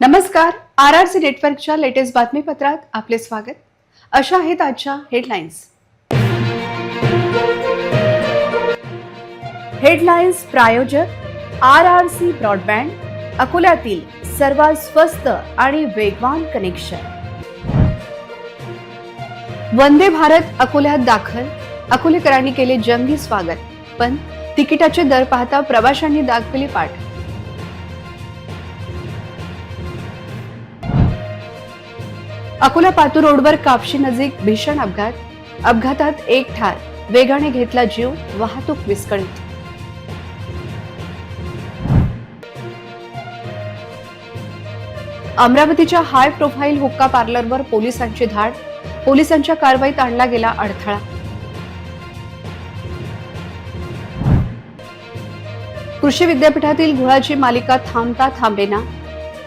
नमस्कार R R C नेटवर्कच्या latest बातमीपत्रात आपले स्वागत. अशा आहेत आजच्या हेडलाईन्स. हेडलाईन्स प्रायोजक आर आर सी ब्रॉडबँड अकोल्यातील सर्वात स्वस्त आणि वेगवान कनेक्शन. वंदे भारत अकोल्यात दाखल. अकोलेकरांनी केले जंगी स्वागत पण तिकिटाचे दर पाहता प्रवाशांनी दाखवली पाठ. अकोला पातूर रोडवर कापशी नजीक भीषण अपघात. अपघातात एक ठार. वेगाने घेतला जीव. वाहतूक विस्कळीत. अमरावतीच्या हाय प्रोफाईल हुक्का पार्लरवर पोलिसांची धाड. पोलिसांच्या कारवाईत आणला गेला अडथळा. कृषी विद्यापीठातील गुळाची मालिका थांबता थांबेना.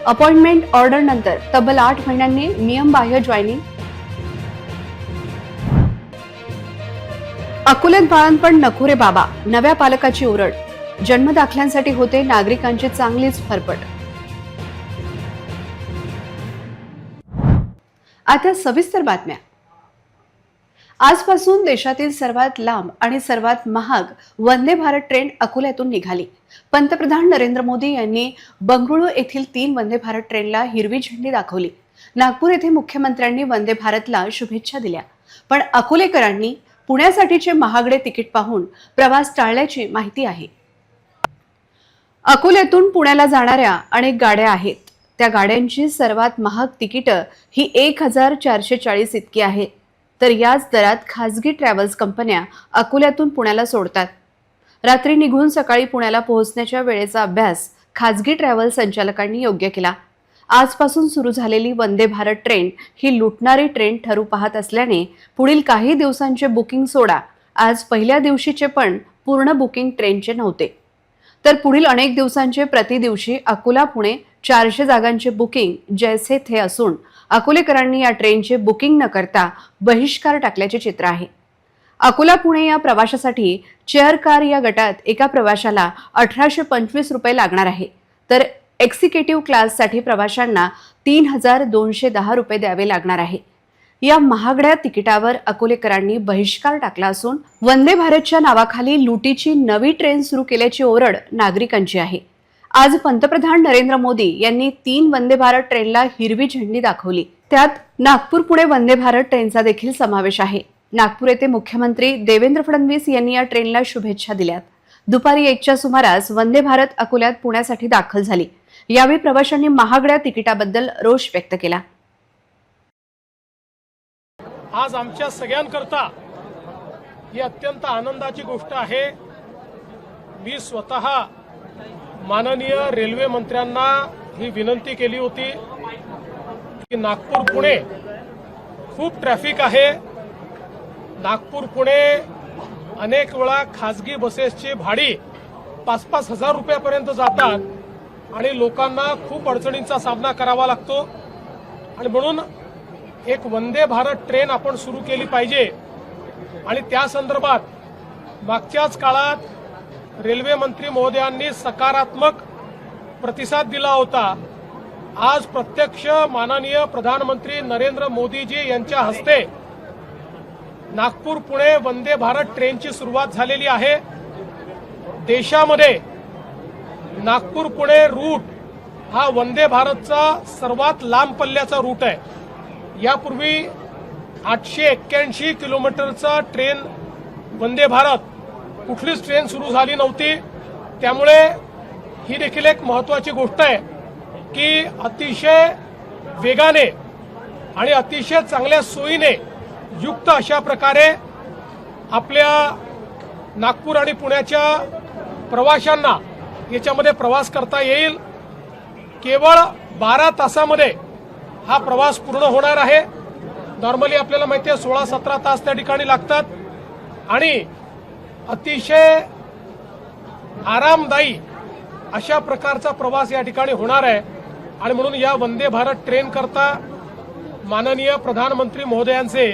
अपॉइंटमेंट ऑर्डर नंतर तब्बल आठ महिन्यांनी नियमबाह्य जॉईनिंग अकोल्यात बाळणपण नको रे बाबा नव्या पालकाची ओरड. जन्मदाखल्यांसाठी होते नागरिकांची चांगलीच फरफट. आता सविस्तर बातम्या. आजपासून देशातील सर्वात लांब आणि सर्वात महाग वंदे भारत ट्रेन अकोल्यातून निघाली. पंतप्रधान नरेंद्र मोदी यांनी बंगळुरू येथील तीन वंदे भारत ट्रेनला हिरवी झेंडी दाखवली. नागपूर येथे मुख्यमंत्र्यांनी वंदे भारतला शुभेच्छा दिल्या. पण अकोलेकरांनी पुण्यासाठीचे महागडे तिकीट पाहून प्रवास टाळल्याची माहिती आहे. अकोल्यातून पुण्याला जाणाऱ्या अनेक गाड्या आहेत. त्या गाड्यांची सर्वात महाग तिकीटं ही एक हजार चारशे चाळीस इतकी आहेत. तर याच दरात खासगी ट्रॅव्हल्स कंपन्या अकोल्यातून पुण्याला सोडतात. रात्री निघून सकाळी पुण्याला पोहोचण्याच्या वेळेचा अभ्यास खासगी ट्रॅव्हल संचालकांनी योग्य केला. आजपासून सुरू झालेली वंदे भारत ट्रेन ही लुटणारी ट्रेन ठरू पाहत असल्याने पुढील काही दिवसांचे बुकिंग सोडा. आज पहिल्या दिवशीचे पण पूर्ण बुकिंग ट्रेनचे नव्हते. तर पुढील अनेक दिवसांचे प्रति दिवशी अकोला पुणे चारशे जागांचे बुकिंग जैसे थे असून अकोलेकरांनी या ट्रेनचे बुकिंग न करता बहिष्कार टाकल्याचे चित्र आहे. अकोला पुणे या प्रवाशासाठी चेअर कार या गटात एका प्रवाशाला अठराशे पंचवीस रुपये लागणार आहे. तर एक्झिक्युटिव्ह क्लाससाठी प्रवाशांना तीन हजार दोनशे दहा रुपये द्यावे लागणार आहे. या महागड्या तिकिटावर अकोलेकरांनी बहिष्कार टाकला असून वंदे भारतच्या नावाखाली लुटीची नवी ट्रेन सुरू केल्याची ओरड नागरिकांची आहे. आज पंतप्रधान नरेंद्र मोदी यांनी तीन वंदे भारत ट्रेनला हिरवी झेंडी दाखवली. त्यात नागपूर पुणे वंदे भारत ट्रेनचा देखील समावेश आहे. नागपूर येथे मुख्यमंत्री देवेंद्र फडणवीस यांनी या ट्रेनला शुभेच्छा दिल्यात. दुपारी एकच्या सुमारास वंदे भारत अकोल्यात पुण्यासाठी दाखल झाली. यावेळी प्रवाशांनी महागड्या तिकिटाबद्दल रोष व्यक्त केला. आज आमच्या सगळ्यांकरता ही अत्यंत आनंदाची गोष्ट आहे. मी स्वतः माननीय रेल्वे मंत्र्यांना ही विनंती केली होती की नागपूर पुणे खूप ट्रॅफिक आहे. नागपूर पुणे अनेक वेळा खासगी बसेसची भाडी पाच पाच हजार रुपयापर्यंत जातात आणि लोकांना खूप अडचणींचा सामना करावा लागतो. आणि म्हणून एक वंदे भारत ट्रेन आपण सुरू केली पाहिजे. आणि त्या संदर्भात मागच्याच काळात रेल्वे मंत्री महोदयांनी सकारात्मक प्रतिसाद दिला होता. आज प्रत्यक्ष माननीय प्रधानमंत्री नरेंद्र मोदीजी यांच्या हस्ते नागपूर पुणे वंदे भारत ट्रेनची सुरुवात झालेली आहे. देशामध्ये नागपूर पुणे रूट हा वंदे भारतचा सर्वात लांब पल्ल्याचा रूट आहे. यापूर्वी आठशे एक्क्याऐंशी किलोमीटरचा ट्रेन वंदे भारत कुठलीच ट्रेन सुरू झाली नव्हती. त्यामुळे ही देखील एक महत्वाची गोष्ट आहे की अतिशय वेगाने आणि अतिशय चांगल्या सोयीने युक्त अशा प्रकारे आपल्या नागपूर आणि पुण्याच्या प्रवाशांना याच्यामध्ये प्रवास करता येईल. केवळ बारा तासामध्ये हा प्रवास पूर्ण होणार आहे. नॉर्मली आपल्याला माहिती आहे सोळा सतरा तास त्या ठिकाणी लागतात. आणि अतिशय आरामदायी अशा प्रकारचा प्रवास या ठिकाणी होणार आहे. आणि म्हणून या वंदे भारत ट्रेन करता माननीय प्रधानमंत्री महोदयांचे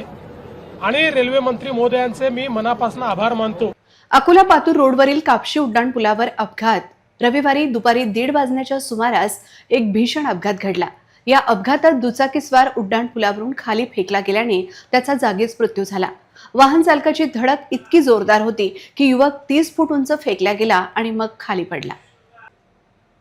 आणि रेल्वे मंत्री महोदयांचे मी मनापासून आभार मानतो. अकोला पातूर रोडवरील कापशी उड्डाण पुलावर अपघात. रविवारी दुपारी दीड वाजण्याच्या सुमारास एक भीषण अपघात घडला. या अपघातात दुचाकीस्वार उड्डाण पुलावरून खाली फेकला गेल्याने त्याचा जागीच मृत्यू झाला. वाहन चालकाची धडक इतकी जोरदार होती की युवक तीस फूट उंच फेकला गेला आणि मग खाली पडला.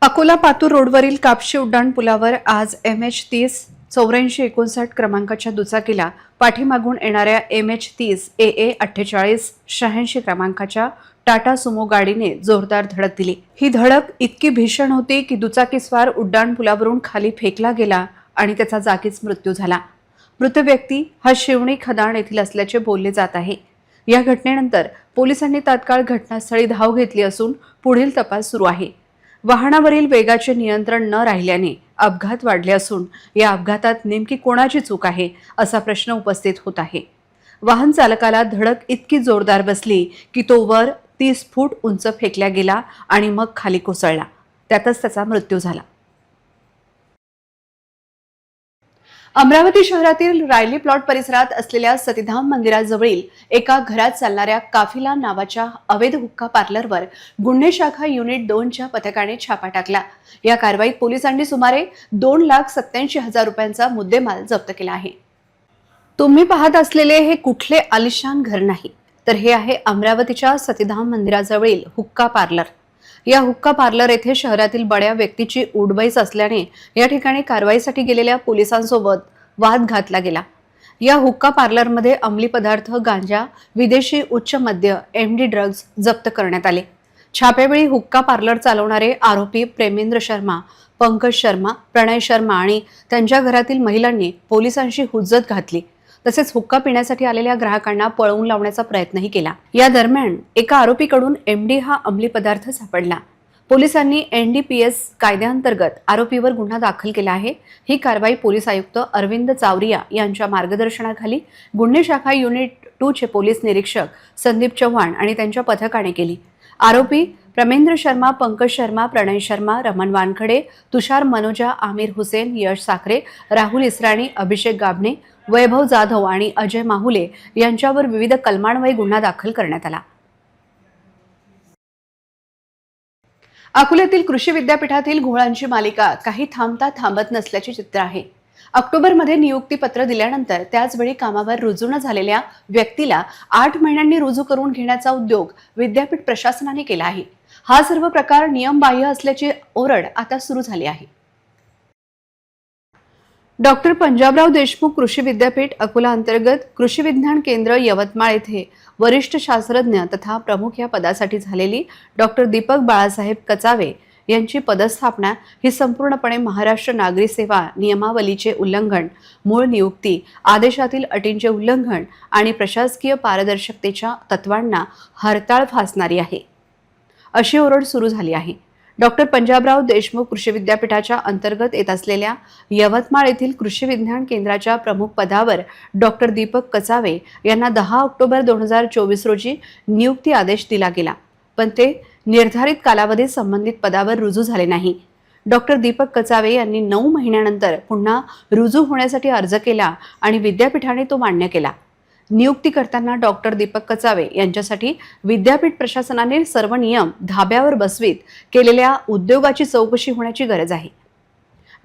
अकोला पातूर रोडवरील कापशी उड्डाण पुलावर आज एम एच तीस चौऱ्याऐंशी एकोणसाठ क्रमांकाच्या दुचाकीला पाठीमागून येणाऱ्या एम एच तीस ए ए अठ्ठेचाळीस शहाऐंशी क्रमांकाच्या टाटा सुमो गाडीने जोरदार धडक दिली. ही धडक इतकी भीषण होती की दुचाकीस्वार उड्डाण पुलावरून खाली फेकला गेला आणि त्याचा जागीच मृत्यू झाला. मृत व्यक्ती हा शिवणी खदाण येथील असल्याचे बोलले जात आहे. या घटनेनंतर पोलिसांनी तात्काळ घटनास्थळी धाव घेतली असून पुढील तपास सुरू आहे. वाहनावरील वेगाचे नियंत्रण न राहिल्याने अपघात वाढले असून या अपघातात नेमकी कोणाची चूक आहे असा प्रश्न उपस्थित होत आहे. वाहन चालकाला धडक इतकी जोरदार बसली की तो वर तीस फूट उंच फेकला गेला आणि मग खाली कोसळला. त्यातच त्याचा मृत्यू झाला. अमरावती शहरातील रायली प्लॉट परिसरात असलेल्या सतीधाम मंदिराजवळील एका घरात चालणाऱ्या काफिला नावाच्या अवैध हुक्का पार्लरवर गुन्हे शाखा युनिट दोनच्या पथकाने छापा टाकला. या कारवाईत पोलिसांनी सुमारे दोन लाख सत्याऐंशी हजार रुपयांचा मुद्देमाल जप्त केला आहे. तुम्ही पाहत असलेले हे कुठले आलिशान घर नाही तर हे आहे अमरावतीच्या सतीधाम मंदिराजवळील हुक्का पार्लर. या हुक्का पार्लर येथे शहरातील बड्या व्यक्तीची उडबैस असल्याने या ठिकाणी कारवाईसाठी गेलेल्या पोलिसांसोबत वाद घातला गेला. या हुक्का पार्लरमध्ये अंमली पदार्थ गांजा विदेशी उच्च मद्य एम डी ड्रग्ज जप्त करण्यात आले. छापेवेळी हुक्का पार्लर चालवणारे आरोपी प्रेमेंद्र शर्मा पंकज शर्मा प्रणय शर्मा आणि त्यांच्या घरातील महिलांनी पोलिसांशी हुज्जत घातली. तसेच हुक्का पिण्यासाठी आलेल्या ग्राहकांना पळवून लावण्याचा प्रयत्नही केला. या दरम्यान एका आरोपीकडून एमडी हा अंमली पदार्थ सापडला. पोलिसांनी एनडीपीएस कायद्याअंतर्गत आरोपीवर गुन्हा दाखल केला आहे. ही कारवाई पोलीस आयुक्त अरविंद चावरिया यांच्या मार्गदर्शनाखाली गुन्हे शाखा युनिट टू चे पोलीस निरीक्षक संदीप चव्हाण आणि त्यांच्या पथकाने केली. आरोपी प्रमेंद्र शर्मा पंकज शर्मा प्रणय शर्मा रमण वानखडे तुषार मनोजा आमिर हुसेन यश साखरे राहुल इसराणी अभिषेक गाभणे वैभव जाधव आणि अजय माहुले यांच्यावर विविध कलमान्वये गुन्हा दाखल करण्यात आला. अकोल्यातील कृषी विद्यापीठातील घोळांची मालिका काही थांबता थांबत नसल्याचे चित्र आहे. ऑक्टोबरमध्ये नियुक्तीपत्र दिल्यानंतर त्याचवेळी कामावर रुजू न झालेल्या व्यक्तीला आठ महिन्यांनी रुजू करून घेण्याचा उद्योग विद्यापीठ प्रशासनाने केला आहे. हा सर्व प्रकार नियमबाह्य असल्याची ओरड आता सुरू झाली आहे. डॉक्टर पंजाबराव देशमुख कृषी विद्यापीठ अकोला अंतर्गत कृषी विज्ञान केंद्र यवतमाळ येथे वरिष्ठ शास्त्रज्ञ तथा प्रमुख या पदासाठी झालेली डॉक्टर दीपक बाळासाहेब कचावे यांची पदस्थापना ही संपूर्णपणे महाराष्ट्र नागरी सेवा नियमावलीचे उल्लंघन मूळ नियुक्ती आदेशातील अटींचे उल्लंघन आणि प्रशासकीय पारदर्शकतेच्या तत्वांना हरताळ फासणारी आहे. अशी ओरड सुरू झाली आहे. डॉक्टर पंजाबराव देशमुख कृषी विद्यापीठाच्या अंतर्गत येत असलेल्या यवतमाळ येथील कृषी विज्ञान केंद्राच्या प्रमुख पदावर डॉक्टर दीपक कचावे यांना दहा ऑक्टोबर दोन हजार चोवीस रोजी नियुक्ती आदेश दिला गेला. पण ते निर्धारित कालावधीत संबंधित पदावर रुजू झाले नाही. डॉक्टर दीपक कचावे यांनी नऊ महिन्यानंतर पुन्हा रुजू होण्यासाठी अर्ज केला आणि विद्यापीठाने तो मान्य केला. नियुक्ती करताना डॉक्टर दीपक कचावे यांच्यासाठी विद्यापीठ प्रशासनाने सर्व नियम धाब्यावर बसवीत केलेल्या उद्योगाची चौकशी होण्याची गरज आहे.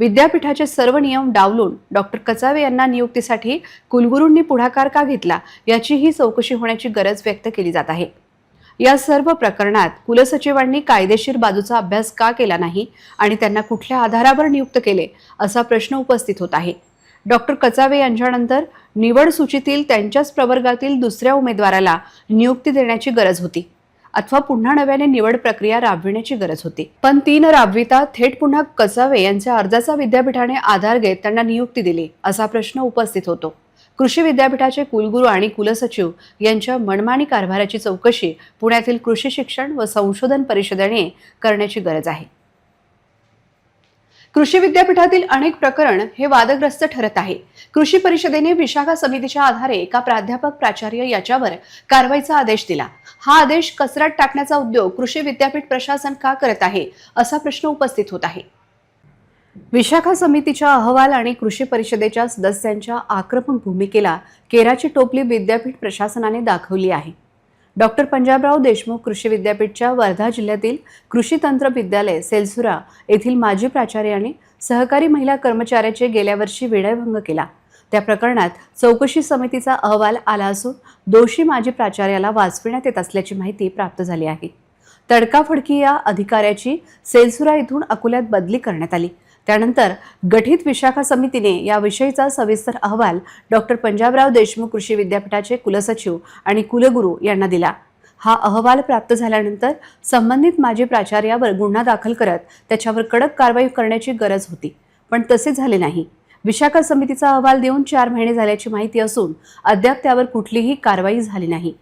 विद्यापीठाचे सर्व नियम डावलून डॉक्टर कचावे यांना नियुक्तीसाठी कुलगुरूंनी पुढाकार का घेतला याची ही चौकशी होण्याची गरज व्यक्त केली जात आहे. या सर्व प्रकरणात कुलसचिवांनी कायदेशीर बाजूचा अभ्यास का केला नाही आणि त्यांना कुठल्या आधारावर नियुक्त केले असा प्रश्न उपस्थित होत आहे. डॉक्टर कचावे यांच्यानंतर निवड सूचीतील त्यांच्याच प्रवर्गातील दुसऱ्या उमेदवाराला नियुक्ती देण्याची गरज होती. अथवा पुन्हा नव्याने निवड प्रक्रिया राबविण्याची गरज होती. पण ती न राबविता थेट पुन्हा कसावे यांच्या अर्जाचा विद्यापीठाने आधार घेत त्यांना नियुक्ती दिली असा प्रश्न उपस्थित होतो. कृषी विद्यापीठाचे कुलगुरू आणि कुलसचिव यांच्या मनमानी कारभाराची चौकशी पुण्यातील कृषी शिक्षण व संशोधन परिषदेने करण्याची गरज आहे. कृषी विद्यापीठातील अनेक प्रकरण हे वादग्रस्त ठरत आहे. कृषी परिषदेने विशाखा समितीच्या आधारे एका प्राध्यापक प्राचार्य याच्यावर कारवाईचा आदेश दिला. हा आदेश कचऱ्यात टाकण्याचा उद्योग कृषी विद्यापीठ प्रशासन का करत आहे असा प्रश्न उपस्थित होत आहे. विशाखा समितीच्या अहवाल आणि कृषी परिषदेच्या सदस्यांच्या आक्रमक भूमिकेला केराची टोपली विद्यापीठ प्रशासनाने दाखवली आहे. डॉक्टर पंजाबराव देशमुख कृषी विद्यापीठच्या वर्धा जिल्ह्यातील कृषी तंत्र विद्यालय सेलसुरा येथील माजी प्राचार्याने सहकारी महिला कर्मचाऱ्याचे गेल्या वर्षी विनयभंग केला. त्या प्रकरणात चौकशी समितीचा अहवाल आला असून दोषी माजी प्राचार्याला वाचविण्यात येत असल्याची माहिती प्राप्त झाली आहे. तडकाफडकी या अधिकाऱ्याची सेलसुरा इथून अकोल्यात बदली करण्यात आली. त्यानंतर गठीत विशाखा समितीने याविषयीचा सविस्तर अहवाल डॉक्टर पंजाबराव देशमुख कृषी विद्यापीठाचे कुलसचिव आणि कुलगुरू यांना दिला. हा अहवाल प्राप्त झाल्यानंतर संबंधित माजी प्राचार्यावर गुन्हा दाखल करत त्याच्यावर कडक कारवाई करण्याची गरज होती. पण तसे झाले नाही. विशाखा समितीचा अहवाल देऊन चार महिने झाल्याची माहिती असून अद्याप त्यावर कुठलीही कारवाई झाली नाही.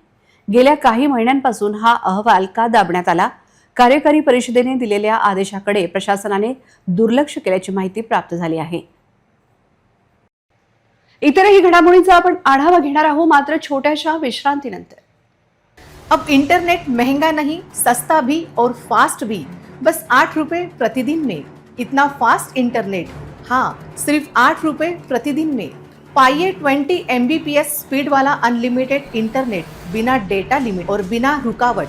गेल्या काही महिन्यांपासून हा अहवाल का दाबण्यात आला? कार्यकारी परिषदेने दिलेल्या आदेशाकडे प्रशासनाने दुर्लक्ष केल्याची माहिती प्राप्त झाली आहे. इतरही घडामोडींचा आपण आढावा घेणार आहोत मात्र छोट्याशा विश्रांतीनंतर. अब इंटरनेट महंगा नहीं सस्ता भी और फास्ट भी. बस आठ रुपये प्रतिदिन में. इतना फास्ट इंटरनेट हाँ सिर्फ आठ रुपये प्रतिदिन में. पाइए 20 एम स्पीड वाला अनलिमिटेड इंटरनेट बिना डेटा लिमिट और बिना रुकावट.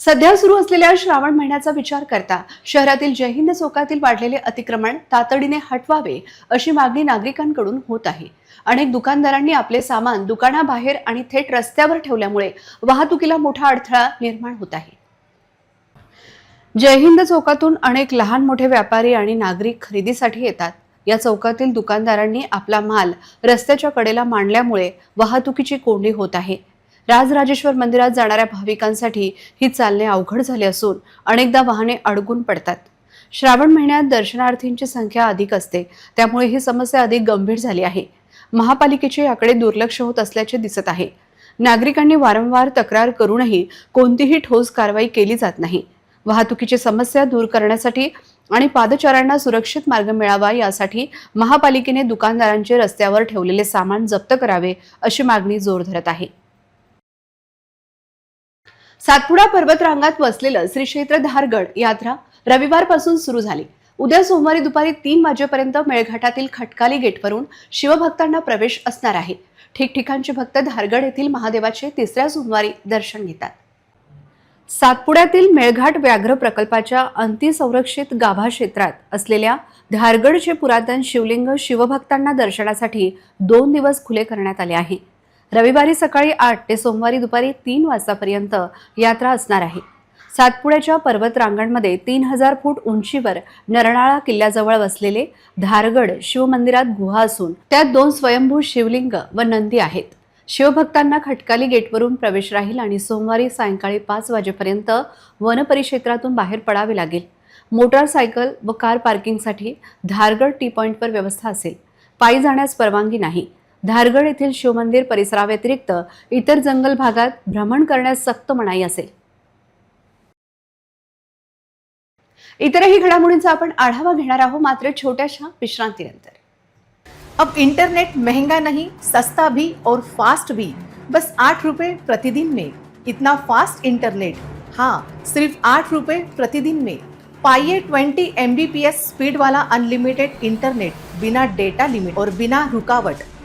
सध्या सुरू असलेल्या श्रावण महिन्याचा विचार करता शहरातील जयहिंद चौकातील वाढलेले अतिक्रमण तातडीने हटवावे अशी मागणी नागरिकांकडून होत आहे. अनेक दुकानदारांनी आपले सामान दुकानाबाहेर आणि थेट रस्त्यावर ठेवल्यामुळे वाहतुकीला मोठा अडथळा निर्माण होत आहे. जयहिंद चौकातून अनेक लहान मोठे व्यापारी आणि नागरिक खरेदीसाठी येतात. या चौकातील दुकानदारांनी आपला माल रस्त्याच्या कडेला मांडल्यामुळे वाहतुकीची कोंडी होत आहे. राजराजेश्वर मंदिरात जाणाऱ्या भाविकांसाठी ही चालणे अवघड झाले असून अनेकदा वाहने अडकून पडतात. श्रावण महिन्यात दर्शनार्थींची संख्या अधिक असते. त्यामुळे ही समस्या अधिक गंभीर झाली आहे. महापालिकेचे याकडे दुर्लक्ष होत असल्याचे दिसत आहे. नागरिकांनी वारंवार तक्रार करूनही कोणतीही ठोस कारवाई केली जात नाही. वाहतुकीची समस्या दूर करण्यासाठी आणि पादचाऱ्यांना सुरक्षित मार्ग मिळावा यासाठी महापालिकेने दुकानदारांचे रस्त्यावर ठेवलेले सामान जप्त करावे अशी मागणी जोर धरत आहे. सातपुडा पर्वतरांगात वसलेलं श्री क्षेत्र धारगड यात्रा रविवारपासून सुरू झाली. उद्या सोमवारी दुपारी तीन वाजेपर्यंत मेळघाटातील खटकाली गेटवरून शिवभक्तांना प्रवेश असणार आहे. ठिकठिकाणचे भक्त धारगड येथील महादेवाचे तिसऱ्या सोमवारी दर्शन घेतात. सातपुड्यातील मेळघाट व्याघ्र प्रकल्पाच्या अंतिसंरक्षित गाभा क्षेत्रात असलेल्या धारगडचे पुरातन शिवलिंग शिवभक्तांना दर्शनासाठी दोन दिवस खुले करण्यात आले आहे. रविवारी सकाळी आठ ते सोमवारी दुपारी तीन वाजतापर्यंत यात्रा असणार आहे. सातपुड्याच्या पर्वतरांगणमध्ये तीन हजार फूट उंचीवर नरनाळा किल्ल्याजवळ वसलेले धारगड शिवमंदिरात गुहा असून त्यात दोन स्वयंभू शिवलिंग व नंदी आहेत. शिवभक्तांना खटकाली गेटवरून प्रवेश राहील आणि सोमवारी सायंकाळी पाच वाजेपर्यंत वनपरिक्षेत्रातून बाहेर पडावे लागेल. मोटारसायकल व कार पार्किंगसाठी धारगड टी पॉईंटवर व्यवस्था असेल. पायी जाण्यास परवानगी नाही. धारगड येथील शिवमंदिर परिसराव्यतिरिक्त इतर जंगल भागात भ्रमण करण्यास सक्त मनाई असेल. इतरही घडामोडींचा आपण आढावा घेणार आहोत मात्र छोट्याशा विश्रांतीनंतर. अब इंटरनेट महंगा नहीं सस्ता भी और फास्ट भी. बस आठ रुपये प्रतिदिन में. इतना फास्ट इंटरनेट हाँ सिर्फ आठ रुपये प्रतिदिन में. पाइए 20 एम स्पीड वाला अनलिमिटेड इंटरनेट बिना डेटा लिमिट और बिना रुकावट.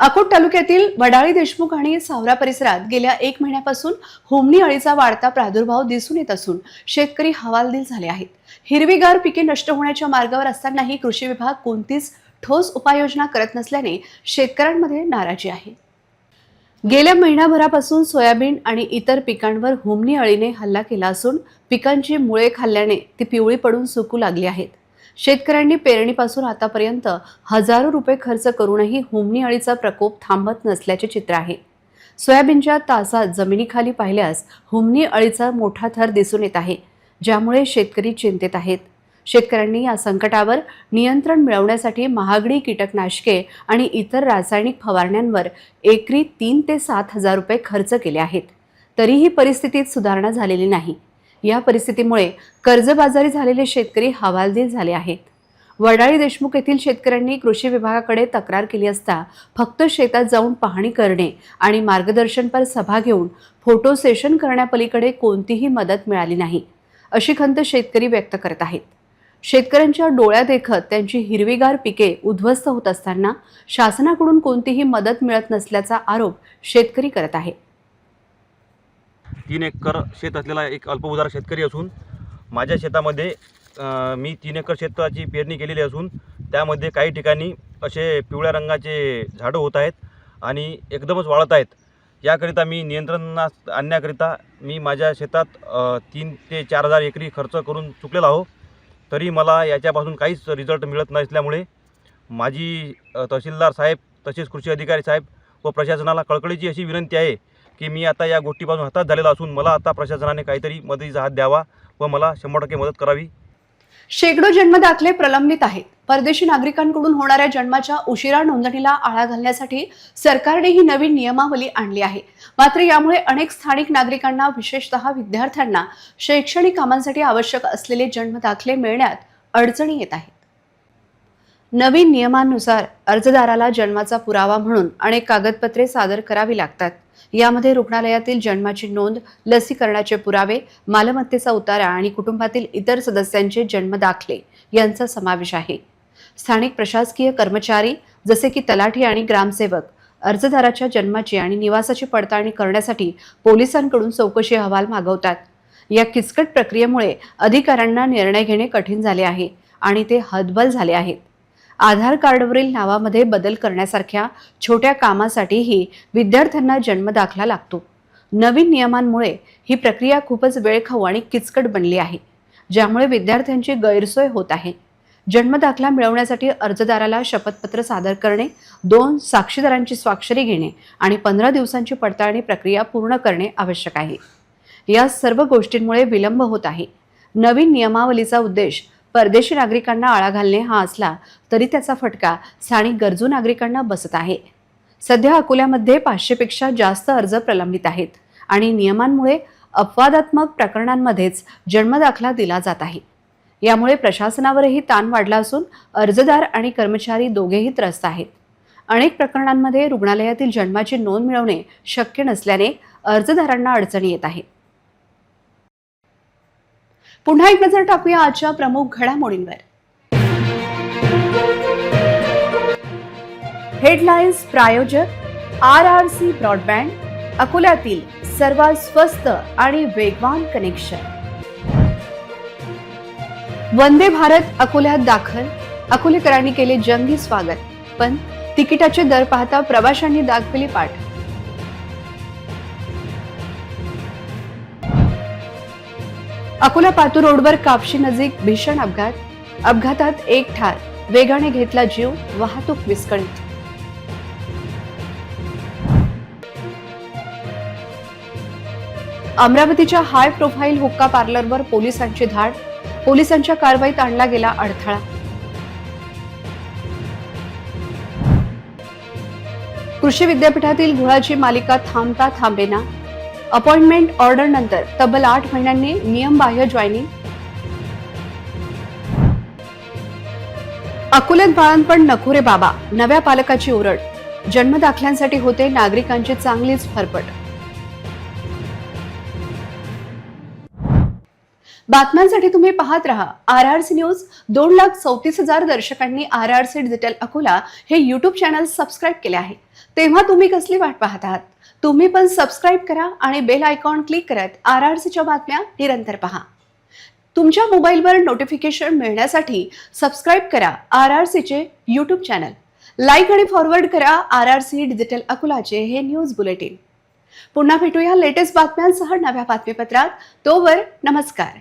अकोट तालुक्यातील वडाळी देशमुख आणि सावरा परिसरात गेल्या एक महिन्यापासून होमणी अळीचा वाढता प्रादुर्भाव दिसून येत असून शेतकरी हवालदिल झाले आहेत. हिरवीगार पिके नष्ट होण्याच्या मार्गावर असतानाही कृषी विभाग कोणतीच ठोस उपाययोजना करत नसल्याने शेतकऱ्यांमध्ये नाराजी आहे. गेल्या महिनाभरापासून सोयाबीन आणि इतर पिकांवर होमणी अळीने हल्ला केला असून पिकांची मुळे खाल्ल्याने ती पिवळी पडून सुकू लागली आहेत. शेतकऱ्यांनी पेरणीपासून आतापर्यंत हजारो रुपये खर्च करूनही हुमणी अळीचा प्रकोप थांबत नसल्याचे चित्र आहे. सोयाबीनच्या तासात जमिनीखाली पाहिल्यास हुमणी अळीचा मोठा थर दिसून येत आहे ज्यामुळे शेतकरी चिंतेत आहेत. शेतकऱ्यांनी या संकटावर नियंत्रण मिळवण्यासाठी महागडी कीटकनाशके आणि इतर रासायनिक फवारण्यांवर एकरी तीन ते सात हजार रुपये खर्च केले आहेत. तरीही परिस्थितीत सुधारणा झालेली नाही. या परिस्थितीमुळे कर्जबाजारी झालेले शेतकरी हवालदिल झाले आहेत. वडाळी देशमुख येथील शेतकऱ्यांनी कृषी विभागाकडे तक्रार केली असता फक्त शेतात जाऊन पाहणी करणे आणि मार्गदर्शनपर सभा घेऊन फोटो सेशन करण्यापलीकडे कोणतीही मदत मिळाली नाही अशी खंत शेतकरी व्यक्त करत आहेत. शेतकऱ्यांच्या डोळ्यात देखत त्यांची हिरवीगार पिके उद्ध्वस्त होत असताना शासनाकडून कोणतीही मदत मिळत नसल्याचा आरोप शेतकरी करत आहे तीन एकर शेत असलेला एक अल्पभूधारक शेतकरी असून माझ्या शेतामध्ये मी तीन एकर शेताची पेरणी केलेली असून त्यामध्ये काही ठिकाणी असे पिवळ्या रंगाचे झाडं होत आहेत आणि एकदमच वाढत आहेत. याकरिता मी नियंत्रणात आणण्याकरिता मी माझ्या शेतात तीन ते चार हजार एकरी खर्च करून चुकलेला आहो. तरी मला याच्यापासून काहीच रिझल्ट मिळत नसल्यामुळे माझी तहसीलदार साहेब तसेच कृषी अधिकारी साहेब व प्रशासनाला कळकळीची अशी विनंती आहे की मी आता या गोष्टीपासून हातात झालेला असून मला आता प्रशासनाने काहीतरी मदतीचा हात द्यावा व मला शंभर टक्के मदत करावी. शेकडो जन्मदाखले प्रलंबित आहेत. परदेशी नागरिकांकडून होणाऱ्या जन्माच्या उशिरा नोंदणीला आळा घालण्यासाठी सरकारने ही नवीन नियमावली आणली आहे. मात्र यामुळे अनेक स्थानिक नागरिकांना विशेषतः विद्यार्थ्यांना शैक्षणिक कामांसाठी आवश्यक असलेले जन्मदाखले मिळण्यात अडचणी येत आहेत. नवीन नियमानुसार अर्जदाराला जन्माचा पुरावा म्हणून अनेक कागदपत्रे सादर करावी लागतात. यामध्ये रुग्णालयातील जन्माची नोंद लसीकरणाचे पुरावे मालमत्तेचा उतारा आणि कुटुंबातील इतर सदस्यांचे जन्म दाखले यांचा समावेश आहे. स्थानिक प्रशासकीय कर्मचारी जसे की तलाठी आणि ग्रामसेवक अर्जदाराच्या जन्माची आणि निवासाची पडताळणी करण्यासाठी पोलिसांकडून चौकशी अहवाल मागवतात. या किचकट प्रक्रियेमुळे अधिकाऱ्यांना निर्णय घेणे कठीण झाले आहे आणि ते हतबल झाले आहेत. आधार कार्डवरील नावामध्ये बदल करण्यासारख्या छोट्या कामासाठीही विद्यार्थ्यांना जन्मदाखला लागतो. नवीन नियमांमुळे ही प्रक्रिया खूपच वेळखाऊ आणि किचकट बनली आहे ज्यामुळे विद्यार्थ्यांची गैरसोय होत आहे. जन्मदाखला मिळवण्यासाठी अर्जदाराला शपथपत्र सादर करणे दोन साक्षीदारांची स्वाक्षरी घेणे आणि पंधरा दिवसांची पडताळणी प्रक्रिया पूर्ण करणे आवश्यक आहे. या सर्व गोष्टींमुळे विलंब होत आहे. नवीन नियमावलीचा उद्देश परदेशी नागरिकांना आळा घालणे हा असला तरी त्याचा फटका स्थानिक गरजू नागरिकांना बसत आहे. सध्या अकोल्यामध्ये पाचशेपेक्षा जास्त अर्ज प्रलंबित आहेत आणि नियमांमुळे अपवादात्मक प्रकरणांमध्येच जन्मदाखला दिला जात आहे. यामुळे प्रशासनावरही ताण वाढला असून अर्जदार आणि कर्मचारी दोघेही त्रस्त आहेत. अनेक प्रकरणांमध्ये रुग्णालयातील जन्माची नोंद मिळवणे शक्य नसल्याने अर्जदारांना अडचणी येत आहेत. पुन्हा एक नजर टाकूया आजच्या प्रमुख घडामोडींवर. हेडलाईन्स प्रायोजक आर आर सी ब्रॉडबँड अकोल्यातील सर्वात स्वस्त आणि वेगवान कनेक्शन वंदे भारत अकोल्यात दाखल. अकोलेकरांनी केले जंगी स्वागत पण तिकिटाचे दर पाहता प्रवाशांनी दाखविली पाठ. अकोला पातूर रोडवर कापशी नजीक भीषण अपघात. अपघातात एक ठार. वेगाने घेतला जीव. वाहतूक विस्कळीत. अमरावतीच्या हाय प्रोफाईल हुक्का पार्लरवर पोलिसांची धाड. पोलिसांच्या कारवाईत आणला गेला अडथळा. कृषी विद्यापीठातील गुळाची मालिका थांबता थांबेना. अपॉइंटमेंट ऑर्डर नंतर तब्बल आठ महिन्यांनी नियमबाह्य जॉईनिंग अकोल्यात बाळंतपण नको रे बाबा नव्या पालकाची ओरड. जन्मदाखल्यांसाठी होते नागरिकांची चांगलीच फरफट. बातम्यांसाठी तुम्ही पाहत रहा आर आर सी न्यूज दोन लाख चौतीस हजार दर्शकांनी R R C digital Akola हे युट्यूब चॅनल सबस्क्राईब केले आहे. तेव्हा तुम्ही कसली वाट पाहत आहात? तुम्ही पण सबस्क्राईब करा आणि बेल आयकॉन क्लिक करत आर आर सीच्या बातम्या निरंतर पहा. तुमच्या मोबाईलवर नोटिफिकेशन मिळण्यासाठी सबस्क्राईब करा आर आर सीचे यूट्यूब चॅनल लाईक आणि फॉरवर्ड करा आर आर सी डिजिटल अकोलाचे हे न्यूज बुलेटिन पुन्हा भेटूया लेटेस्ट बातम्यांसह नव्या बातमीपत्रात. तोवर नमस्कार.